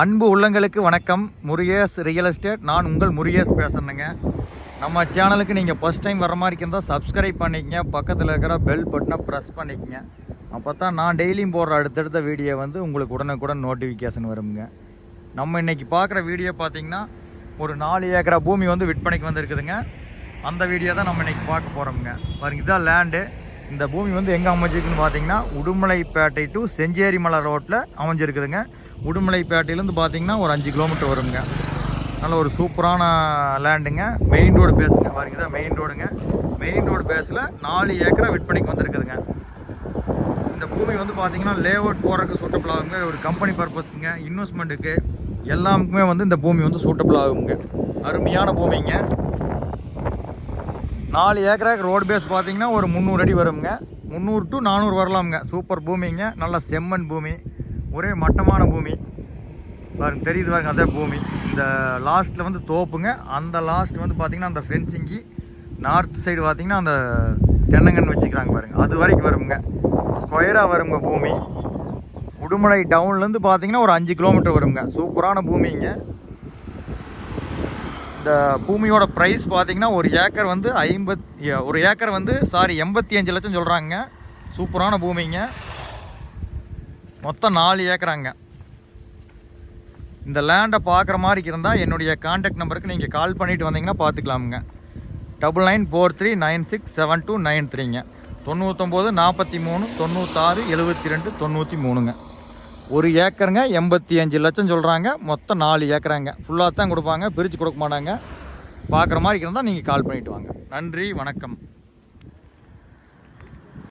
அன்பு உள்ளங்களுக்கு வணக்கம். முருகேஸ் ரியல் எஸ்டேட் நான் உங்கள் முருகேஸ் பேசணுங்க நம்ம சேனலுக்கு நீங்கள் ஃபஸ்ட் டைம் வர மாதிரி இருந்தால் சப்ஸ்கிரைப் பண்ணிக்கங்க. பக்கத்தில் இருக்கிற பெல் பட்டனை ப்ரெஸ் பண்ணிக்கங்க. அப்போ தான் நான் டெய்லியும் போடுற அடுத்தடுத்த வீடியோ வந்து உங்களுக்கு உடனுக்குடன் நோட்டிஃபிகேஷன் வருங்க. நம்ம இன்றைக்கி பார்க்குற வீடியோ பார்த்தீங்கன்னா ஒரு நாலு ஏக்கரா பூமி வந்து விற்பனைக்கு வந்திருக்குதுங்க. அந்த வீடியோ தான் நம்ம இன்றைக்கி பார்க்க போகிறோம்ங்க பாருங்க இதுதான் லேண்டு இந்த பூமி வந்து எங்கே அமைஞ்சிருக்குன்னு பார்த்தீங்கன்னா உடுமலைப்பேட்டை டு செஞ்சேரி மலை ரோட்டில் அமைஞ்சிருக்குதுங்க. உடுமலைப்பேட்டையிலேருந்து பார்த்தீங்கன்னா ஒரு அஞ்சு கிலோமீட்டர் வருங்க. நல்ல ஒரு சூப்பரான லேண்டுங்க. மெயின் ரோடு பேஸுங்க பாருங்க மெயின் ரோடுங்க மெயின் ரோடு பேஸில் நாலு ஏக்கரை விற்பனைக்கு வந்திருக்குதுங்க. இந்த பூமி வந்து பார்த்தீங்கன்னா லே அவுட் போகிறதுக்கு சூட்டபிள் ஆகுங்க. ஒரு கம்பெனி பர்பஸுங்க இன்வெஸ்ட்மெண்ட்டுக்கு எல்லாமுக்குமே வந்து இந்த பூமி வந்து சூட்டபிள் ஆகுங்க. அருமையான பூமிங்க. நாலு ஏக்கராக்கு ரோடு பேஸ் பார்த்தீங்கன்னா ஒரு முந்நூறு அடி வருங்க. முந்நூறு டு நானூறு வரலாமுங்க. சூப்பர் பூமிங்க. நல்ல செம்மண் பூமி. ஒரே மட்டமான பூமி. பாருங்க தெரியுது பாருங்க அதே பூமி. இந்த லாஸ்ட்டில் வந்து தோப்புங்க. அந்த லாஸ்ட் வந்து பார்த்திங்கன்னா அந்த ஃபென்சிங்கி நார்த் சைடு பார்த்திங்கன்னா அந்த தென்னங்கன் வச்சுக்கிறாங்க பாருங்க. அது வரைக்கும் வருங்க. ஸ்கொயராக வருங்க பூமி. உடுமலை டவுன்லேருந்து பார்த்தீங்கன்னா ஒரு அஞ்சு கிலோமீட்டர் வருங்க. சூப்பரான பூமிங்க. இந்த பூமியோட ப்ரைஸ் பார்த்திங்கன்னா ஒரு ஏக்கர் வந்து ஐம்பத் ஒரு ஏக்கர் வந்து சாரி எண்பத்தி அஞ்சு லட்சம் சொல்கிறாங்க சூப்பரான பூமிங்க. மொத்தம் நாலு ஏக்கராங்க. இந்த லேண்டை பார்க்குற மாதிரி இருந்தால் என்னுடைய காண்டாக்ட் நம்பருக்கு நீங்கள் கால் பண்ணிவிட்டு வந்தீங்கன்னா பார்த்துக்கலாமுங்க. Double nine four three nine six seven two nine த்ரீங்க தொண்ணூத்தொம்பது நாற்பத்தி மூணு தொண்ணூத்தாறு எழுபத்தி ரெண்டு தொண்ணூற்றி மூணுங்க ஒரு ஏக்கருங்க எண்பத்தி அஞ்சு லட்சம் சொல்கிறாங்க மொத்தம் நாலு ஏக்கராங்க. ஃபுல்லாக தான் கொடுப்பாங்க. பிரித்து கொடுக்க மாட்டாங்க. பார்க்குற மாதிரி இருந்தால் நீங்கள் கால் பண்ணிவிட்டு வாங்க. நன்றி வணக்கம்.